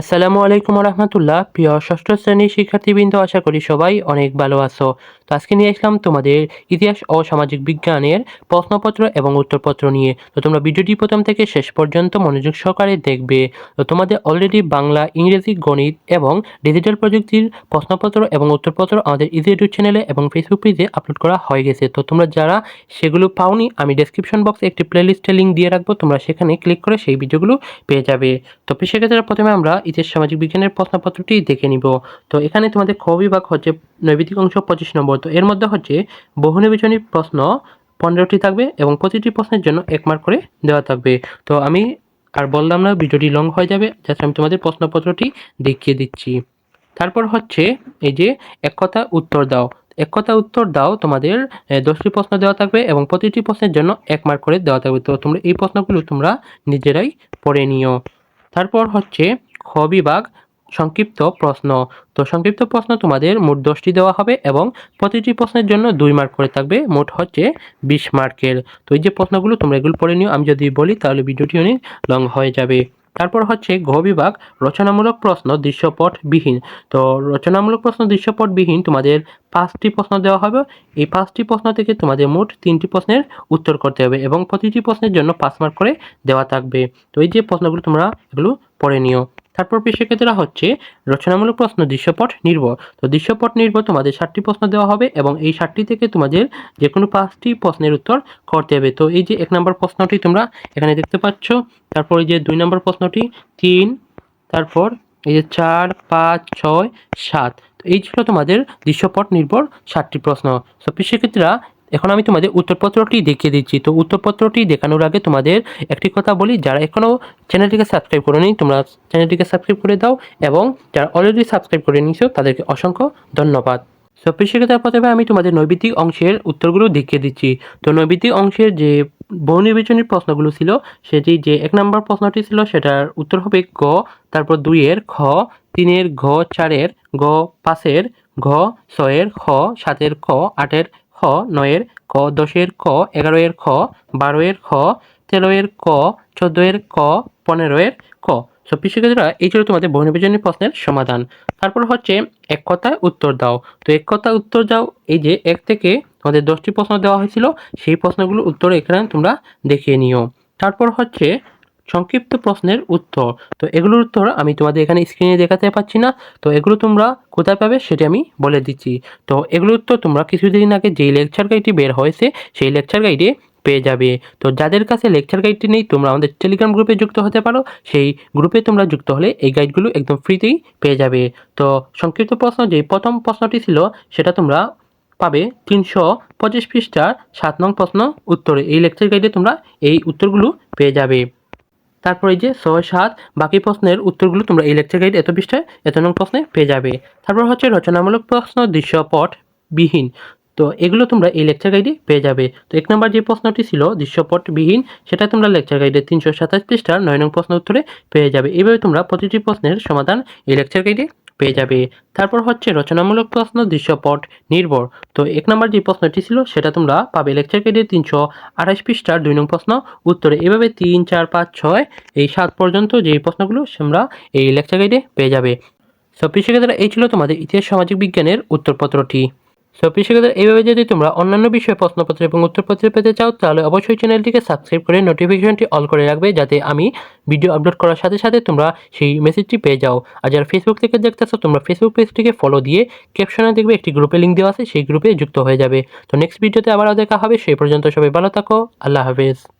আসসালামু আলাইকুম রহমতুল্লাহ প্রিয় ষষ্ঠ শ্রেণির শিক্ষার্থীবৃন্দ, আশা করি সবাই অনেক ভালো আছো। তো আজকে নিয়ে আসলাম তোমাদের ইতিহাস ও সামাজিক বিজ্ঞানের প্রশ্নপত্র এবং উত্তরপত্র নিয়ে। তো তোমরা ভিডিওটি প্রথম থেকে শেষ পর্যন্ত মনোযোগ সহকারে দেখবে। তো তোমাদের অলরেডি বাংলা, ইংরেজি, গণিত এবং ডিজিটাল প্রযুক্তির প্রশ্নপত্র এবং উত্তরপত্র আমাদের ইজি ইউটিউব চ্যানেলে এবং ফেসবুক পেজে আপলোড করা হয়ে গেছে। তো তোমরা যারা সেগুলো পাওনি, আমি ডেসক্রিপশন বক্সে একটি প্লেলিস্টে লিঙ্ক দিয়ে রাখব। তোমরা সেখানে ক্লিক করে সেই ভিডিওগুলো পেয়ে যাবে। তো সেক্ষেত্রে প্রথমে আমরা ইতিহাস সামাজিক বিজ্ঞানের প্রশ্নপত্রটি দেখে নিব। তো এখানে তোমাদের খ বিভাগ হচ্ছে নৈবিতিক অংশ পঁচিশ নম্বর। তো এর মধ্যে হচ্ছে বহু নির্বাচনী প্রশ্ন পনেরোটি থাকবে এবং প্রতিটি প্রশ্নের জন্য এক মার্ক করে দেওয়া থাকবে। তো আমি আর বললাম না, ভিডিওটি লং হয়ে যাবে যাতে আমি তোমাদের প্রশ্নপত্রটি দেখিয়ে দিচ্ছি। তারপর হচ্ছে এই যে এক কথা উত্তর দাও। এক কথা উত্তর দাও, তোমাদের দশটি প্রশ্ন দেওয়া থাকবে এবং প্রতিটি প্রশ্নের জন্য এক মার্ক করে দেওয়া থাকবে। তো তোমরা এই প্রশ্নগুলো তোমরা নিজেরাই পড়ে নিও। তারপর হচ্ছে খ বিভাগ সংক্ষিপ্ত প্রশ্ন। তো সংক্ষিপ্ত প্রশ্ন তোমাদের মোট দশটি দেওয়া হবে এবং প্রতিটি প্রশ্নের জন্য দুই মার্ক করে থাকবে, মোট হচ্ছে বিশ মার্কের তো এই যে প্রশ্নগুলো তোমরা এগুলো পড়ে নিও, আমি যদি বলি তাহলে ভিডিওটি অনেক লং হয়ে যাবে। তারপর হচ্ছে ঘ বিভাগ রচনামূলক প্রশ্ন দৃশ্যপট বিহীন তো রচনামূলক প্রশ্ন দৃশ্যপট বিহীন তোমাদের পাঁচটি প্রশ্ন দেওয়া হবে। এই পাঁচটি প্রশ্ন থেকে তোমাদের মোট তিনটি প্রশ্নের উত্তর করতে হবে এবং প্রতিটি প্রশ্নের জন্য পাঁচ মার্ক করে দেওয়া থাকবে। তো এই যে প্রশ্নগুলো তোমরা এগুলো পড়ে নিও। তারপর পেশাক্ষেত্রা হচ্ছে, রচনামূলক প্রশ্ন দৃশ্যপট নির্ভর। তো দৃশ্যপট নির্ভর তোমাদের ষাটটি প্রশ্ন দেওয়া হবে এবং এই ষাটটি থেকে তোমাদের যে কোনো পাঁচটি প্রশ্নের উত্তর করতে হবে। তো এই যে এক নম্বর প্রশ্নটি তোমরা এখানে দেখতে পাচ্ছ, তারপর এই যে দুই নম্বর প্রশ্নটি, তিন, তারপর এই যে চার, পাঁচ, ছয়, সাত। তো এই ছিল তোমাদের দৃশ্যপট নির্ভর ষাটটি প্রশ্ন। তো পেশাক্ষেত্রা এখন আমি তোমাদের উত্তরপত্রটি দেখিয়ে দিচ্ছি। তো উত্তরপত্রটি দেখানোর আগে তোমাদের একটি কথা বলি, যারা এখনও চ্যানেলটিকে সাবস্ক্রাইব করেনি, তোমরা চ্যানেলটিকে সাবস্ক্রাইব করে দাও এবং যারা অলরেডি সাবস্ক্রাইব করে নিয়েছো, তাদেরকে অসংখ্য ধন্যবাদ। সো পেশাগত প্রথমে আমি তোমাদের নৈবিত্তিক অংশের উত্তরগুলো দেখিয়ে দিচ্ছি। তো নৈবিত্তিক অংশের যে বহু নির্বাচনী প্রশ্নগুলো ছিল, সেটি যে এক নম্বর প্রশ্নটি ছিল, সেটার উত্তর হবে গ, তারপর দুইয়ের খ, তিনের ঘ চারের গ, পাঁচের ঘ ছয়ের খ, সাতের খ, আটের খ নয়ের ক, দশের ক, এগারোয়ের খ, বারোয়ের খ, তেরোয়ের ক, চোদ্দোয়ের ক, পনেরোয়ের ক। সো শিক্ষার্থীরা এই ছিল তোমাদের বহু নির্বাচনী প্রশ্নের সমাধান। তারপর হচ্ছে এক কথায় উত্তর দাও। তো এক কথায় উত্তর দাও, এই যে এক থেকে তোমাদের দশটি প্রশ্ন দেওয়া হয়েছিল, সেই প্রশ্নগুলোর উত্তর এখানে তোমরা দেখিয়ে নিও। তারপর হচ্ছে সংক্ষিপ্ত প্রশ্নের উত্তর। তো এগুলোর উত্তর আমি তোমাদের এখানে স্ক্রিনে দেখাতে পাচ্ছি না। তো এগুলো তোমরা কোথায় পাবে সেটি আমি বলে দিচ্ছি। তো এগুলোর উত্তর তোমরা কিছুদিন আগে যেই লেকচার গাইডটি বের হয়েছে, সেই লেকচার গাইডে পেয়ে যাবে। তো যাদের কাছে লেকচার গাইডটি নেই, তোমরা আমাদের টেলিগ্রাম গ্রুপে যুক্ত হতে পারো। সেই গ্রুপে তোমরা যুক্ত হলে এই গাইডগুলো একদম ফ্রিতেই পেয়ে যাবে। তো সংক্ষিপ্ত প্রশ্ন যে প্রথম প্রশ্নটি ছিল, সেটা তোমরা পাবে তিনশো পঁচিশ পৃষ্ঠার সাত নং প্রশ্ন উত্তরে। এই লেকচার গাইডে তোমরা এই উত্তরগুলো পেয়ে যাবে। তারপরে যে ছয়, সাত বাকি প্রশ্নের উত্তরগুলো তোমরা এই লেকচার গাইড এত পৃষ্ঠায়, এত নং প্রশ্নে পেয়ে যাবে। তারপর হচ্ছে রচনামূলক প্রশ্ন, দৃশ্যপট বিহীন। তো এগুলো তোমরা এই লেকচার গাইডে পেয়ে যাবে। তো এক নম্বর যে প্রশ্নটি ছিল, দৃশ্যপট বিহীন, সেটা তোমরা লেকচার গাইডে তিনশো সাতাশ পৃষ্ঠার নয় নং প্রশ্ন উত্তরে পেয়ে যাবে। এইভাবে তোমরা প্রতিটি প্রশ্নের সমাধান এই লেকচার গাইডে পেয়ে যাবে। তারপর হচ্ছে রচনামূলক প্রশ্ন, দৃশ্যপট, নির্ভর। তো এক নম্বর যে প্রশ্নটি ছিল, সেটা তোমরা পাবে লেকচার গাইডে তিনশো আঠাশ পৃষ্ঠার দুই নং প্রশ্ন। উত্তরে এভাবে তিন, চার, পাঁচ, ছয়, এই সাত পর্যন্ত যে প্রশ্নগুলো, তোমরা এই লেকচার গাইডে পেয়ে যাবে। সব শিক্ষার্থীরা, এই ছিল তোমাদের ইতিহাস, সামাজিক বিজ্ঞানের উত্তরপত্রটি। সো বিশেষ এইভাবে যদি তোমরা অন্যান্য বিষয়ে প্রশ্নপত্র এবং উত্তরপত্র পেতে চাও তাহলে অবশ্যই চ্যানেলটিকে সাবস্ক্রাইব করে নোটিফিকেশনটি অল করে রাখবে যাতে আমি ভিডিও আপলোড করার সাথে সাথে তোমরা সেই মেসেজটি পেয়ে যাও আর যারা ফেসবুক থেকে দেখতেছো তোমরা ফেসবুক পেজটিকে ফলো দিয়ে ক্যাপশনে দেখবে একটি গ্রুপে লিঙ্ক দেওয়া আছে সেই গ্রুপে যুক্ত হয়ে যাবে তো নেক্সট ভিডিওতে আবারও দেখা হবে সেই পর্যন্ত সবাই ভালো থাকো আল্লাহ হাফেজ